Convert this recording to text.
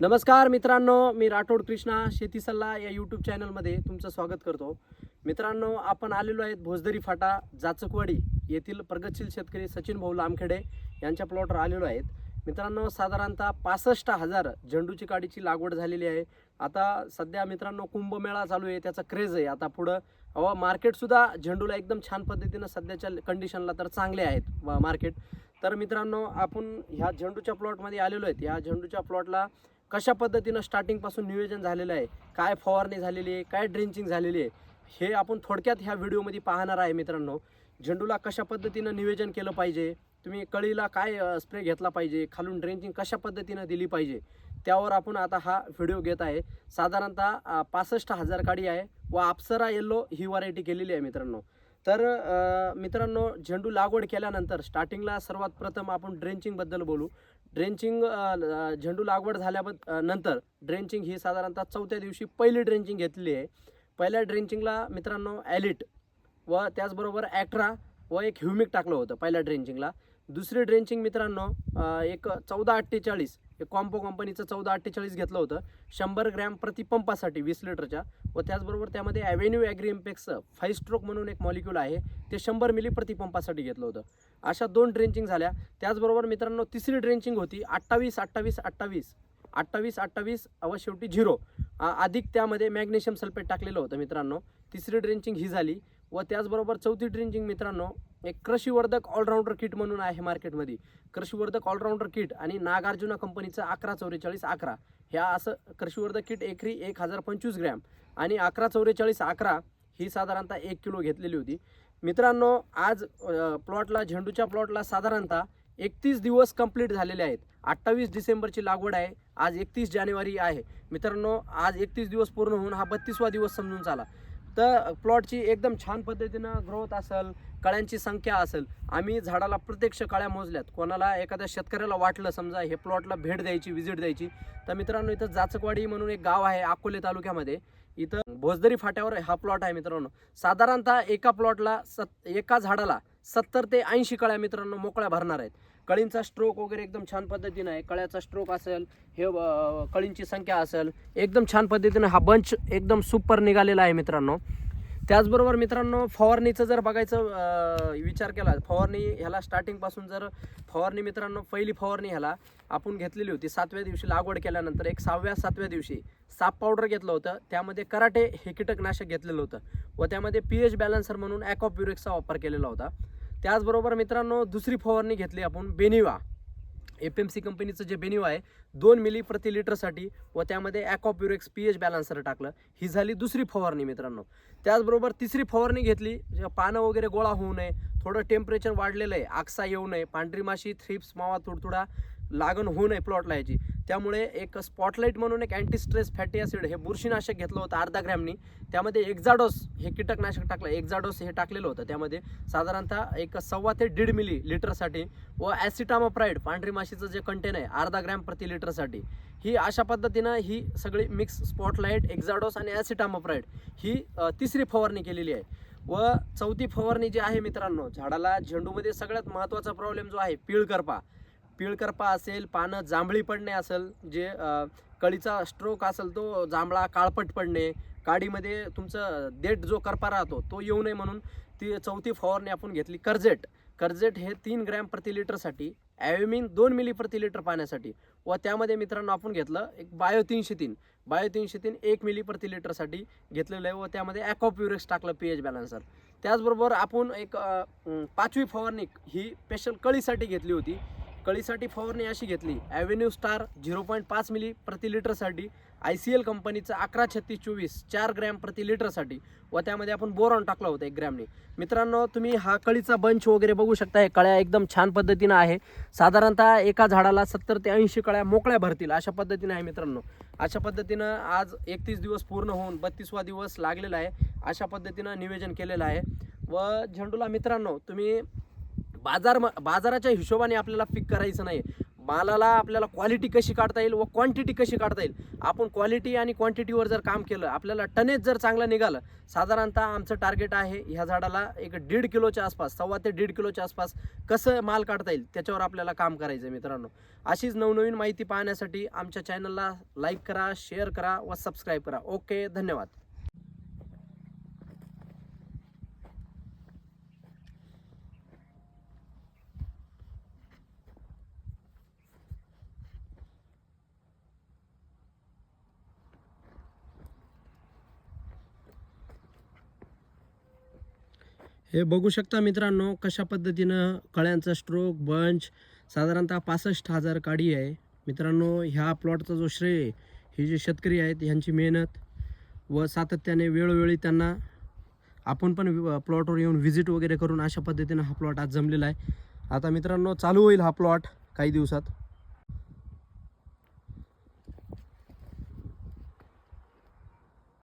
नमस्कार मित्रांनो मी राठोड कृष्णा शेती सल्ला या यूट्यूब चॅनलमध्ये तुमचं स्वागत करतो. मित्रांनो आपण आलेलो आहेत भोजदरी फाटा जाचकवाडी येथील प्रगतशील शेतकरी सचिन भाऊ लामखेडे यांच्या प्लॉटवर आलेलो आहेत. मित्रांनो साधारणतः पासष्ट हजार झेंडूची काडीची लागवड झालेली आहे. आता सध्या मित्रांनो कुंभमेळा चालू आहे त्याचा क्रेज आहे. आता पुढं अहो मार्केटसुद्धा झेंडूला एकदम छान पद्धतीनं सध्याच्या कंडिशनला तर चांगले आहेत मार्केट तर मित्रांनो आपण ह्या झेंडूच्या प्लॉटमध्ये आलेलो आहेत. या झेंडूच्या प्लॉटला कशा पद्धतीनं स्टार्टिंगपासून नियोजन झालेलं आहे? काय फवारणी झालेली आहे? काय ड्रेंचिंग झालेली आहे? हे आपण थोडक्यात ह्या व्हिडिओमध्ये पाहणार आहे मित्रांनो. झेंडूला कशा पद्धतीनं नियोजन केलं पाहिजे? तुम्ही कळीला काय स्प्रे घेतला पाहिजे? खालून ड्रेंचिंग कशा पद्धतीनं दिली पाहिजे? त्यावर आपण आता हा व्हिडिओ घेत आहे. साधारणतः पासष्ट हजार काडी आहे व अप्सरा येल्लो ही व्हरायटी केलेली आहे मित्रांनो. तर मित्रांनो झेंडू लागवड केल्यानंतर स्टार्टिंगला सर्वात प्रथम आपण ड्रेंचिंगबद्दल बोलू. ड्रेंचिंग झेंडू लागवड झाल्याबद्द नंतर ड्रेंचिंग ही साधारणतः चौथ्या दिवशी पहिली ड्रेंचिंग घेतली आहे. पहिल्या ड्रेंचिंगला मित्रांनो ॲलिट व त्याचबरोबर ॲक्ट्रा व एक ह्युमिक टाकलं होतं पहिल्या ड्रेंचिंगला. दुसरी ड्रेंचिंग मित्रांनो एक चौदा अठ्ठेचाळीस एक कॉम्पो कंपनीचं चौदा अठ्ठेचाळीस घेतलं होतं. शंभर ग्रॅम प्रतिपंपासाठी वीस लिटरच्या. व त्याचबरोबर त्यामध्ये ॲव्हेन्यू ॲग्री इम्पेक्सचं फाईव्ह स्ट्रोक म्हणून एक मॉलिक्यूल आहे. ते शंभर मिली प्रतिपंपासाठी घेतलं होतं. अशा दोन ड्रेंचिंग झाल्या. त्याचबरोबर मित्रांनो तिसरी ड्रेंचिंग होती अठ्ठावीस अठ्ठावीस अठ्ठावीस. अठ्ठावीस अठ्ठावीस व शेवटी झिरो. अधिक त्यामध्ये मॅग्नेशियम सल्फेट टाकलेलं होतं मित्रांनो. तिसरी ड्रेंचिंग ही झाली. व त्याचबरोबर चौथी ड्रेंचिंग मित्रांनो एक कृषीवर्धक ऑलराऊंडर किट म्हणून आहे मार्केटमध्ये. कृषीवर्धक ऑलराऊंडर किट आणि नागार्जुना कंपनीचं अकरा चौवेचाळीस अकरा. ह्या असं कृषीवर्धक किट एकरी एक हजार पंचवीस ग्रॅम आणि अकरा चौवेचाळीस अकरा ही साधारणतः एक किलो घेतलेली होती. मित्रांनो आज प्लॉटला झेंडूच्या प्लॉटला साधारणतः एकतीस दिवस कंप्लीट झालेले आहेत. अठ्ठावीस डिसेंबरची लागवड आहे. आज एकतीस जानेवारी आहे. मित्रांनो आज एकतीस दिवस पूर्ण होऊन हा बत्तीसवा दिवस समजून चाला. तर प्लॉटची एकदम छान पद्धतीनं ग्रोथ असेल कळ्यांची संख्या असेल आम्ही झाडाला प्रत्यक्ष कळ्या मोजल्यात. कोणाला एखाद्या शेतकऱ्याला वाटलं समजा हे प्लॉटला भेट द्यायची व्हिजिट द्यायची तर मित्रांनो इथं जाचकवाडी म्हणून एक गाव आहे अकोले तालुक्यामध्ये. इथं भोजदरी फाट्यावर हा प्लॉट आहे मित्रांनो. साधारणतः एका प्लॉटला सत एका झाडाला सत्तर ते ऐंशी कळ्या मित्रांनो मोकळ्या भरणार आहेत. कळींचा स्ट्रोक वगैरे एकदम छान पद्धतीनं आहे. कळ्याचा स्ट्रोक असेल हे कळींची संख्या असेल एकदम छान पद्धतीनं हा बंच एकदम सुपर निघालेला आहे मित्रांनो. त्याचबरोबर मित्रांनो फवारणीचं जर बघायचं विचार केला फवारणी ह्याला स्टार्टिंगपासून जर फवारणी मित्रांनो पहिली फवारणी ह्याला आपण घेतलेली होती. सातव्या दिवशी लागवड केल्यानंतर एक सहाव्या सातव्या दिवशी साप पावडर घेतलं होतं. त्यामध्ये कराटे हे कीटकनाशक घेतलेलं होतं व त्यामध्ये पी एच बॅलन्सर म्हणून ॲकॉप्युरेक्सचा वापर केलेला होता. त्याचबरोबर मित्रांनो दुसरी फवारणी घेतली आपण बेनिवा. एफ एम सी कंपनीचं जे बेन्यू आहे दोन मिली प्रति लिटरसाठी व त्यामध्ये ॲकॉप्युरेक्स पी एच बॅलन्सर टाकलं. ही झाली दुसरी फवारणी मित्रांनो. त्याचबरोबर तिसरी फवारणी घेतली पानं वगैरे गोळा होऊ नये थोडं टेम्परेचर वाढलेलं आहे आकसा येऊ नये पांढरी माशी थ्रिप्स मावा तुडतुडा लागण होऊ नये प्लॉटला याची त्यामुळे एक स्पॉटलाईट म्हणून एक अँटी स्ट्रेस फॅटी ॲसिड हे बुरशीनाशक घेतलं होतं अर्धा ग्रॅमनी. त्यामध्ये एक्झाडोस हे कीटकनाशक टाकलं एक्झाडोस हे टाकलेलं होतं त्यामध्ये. साधारणतः एक सव्वा ते दीड मिली लिटरसाठी व ॲसिटामाप्राईड पांढरी माशीचं जे कंटेन आहे अर्धा ग्रॅम प्रति लिटरसाठी. ही अशा पद्धतीनं ही सगळी मिक्स स्पॉटलाईट एक्झाडोस आणि ॲसिटामाप्राईड ही तिसरी फवारणी केलेली आहे. व चौथी फवारणी जी आहे मित्रांनो झाडाला झेंडूमध्ये सगळ्यात महत्त्वाचा प्रॉब्लेम जो आहे पिळकरपा. पिळकरपा असेल पानं जांभळी पडणे असेल जे कळीचा स्ट्रोक असेल तो जांभळा काळपट पडणे काडीमध्ये तुमचं देठ जो करपा राहतो तो येऊ नये म्हणून ती चौथी फवारणी आपण घेतली कर्जेट कर्जेट हे तीन ग्रॅम प्रति लिटरसाठी ॲव्हमिन दोन मिली प्रति लिटर पाण्यासाठी व त्यामध्ये मित्रांनो आपण घेतलं एक बायो तीनशे तीन बायो तीनशे तीन एक मिली प्रति लिटरसाठी घेतलेलं आहे व त्यामध्ये ॲक्वाप्युरेक्स टाकलं पी एच बॅलन्सर त्याचबरोबर आपण एक पाचवी फवारणी ही स्पेशल कळीसाठी घेतली होती. कळीसाठी फवारणी अशी घेतली. ॲव्हेन्यू स्टार झिरो पॉईंट पाच मिली प्रति लिटरसाठी आय सी एल कंपनीचं अकरा छत्तीस चोवीस चार ग्रॅम प्रति लिटरसाठी व त्यामध्ये आपण बोरॉन टाकलं होतं एक ग्रॅमने. मित्रांनो तुम्ही हा कळीचा बंच वगैरे बघू शकता. हे कळ्या एकदम छान पद्धतीनं आहे. साधारणतः एका झाडाला सत्तर ते ऐंशी कळ्या मोकळ्या भरतील अशा पद्धतीने आहे मित्रांनो. अशा पद्धतीनं आज एकतीस दिवस पूर्ण होऊन बत्तीसवा दिवस लागलेला आहे. अशा पद्धतीनं नियोजन केलेलं आहे. व झेंडूला मित्रांनो तुम्ही बाजार बाजाराच्या हिशोबाने आपल्याला पिक करायचं नाही मालाला आपल्याला क्वालिटी कशी काढता येईल व क्वांटिटी कशी काढता येईल? आपण क्वालिटी आणि क्वांटिटीवर जर काम केलं आपल्याला टनेज जर चांगलं निघालं साधारणतः आमचं टार्गेट आहे ह्या झाडाला एक दीड किलोच्या आसपास सव्वा ते दीड किलोच्या आसपास कसं माल काढता येईल त्याच्यावर आपल्याला काम करायचं आहे मित्रांनो. अशीच नवनवीन माहिती पाहण्यासाठी आमच्या चॅनलला लाईक करा शेअर करा व सबस्क्राईब करा. ओके धन्यवाद. हे बघू शकता मित्रांनो कशा पद्धतीनं कळ्यांचा स्ट्रोक बंच साधारणतः पासष्ट हजार काडी आहे. मित्रांनो ह्या प्लॉटचा जो श्रेय आहे, हे जे शेतकरी आहेत ह्यांची मेहनत व सातत्याने वेळोवेळी त्यांना आपण पण प्लॉटवर येऊन व्हिजिट वगैरे करून अशा पद्धतीनं हा प्लॉट आज जमलेला आहे. आता मित्रांनो चालू होईल हा प्लॉट काही दिवसात.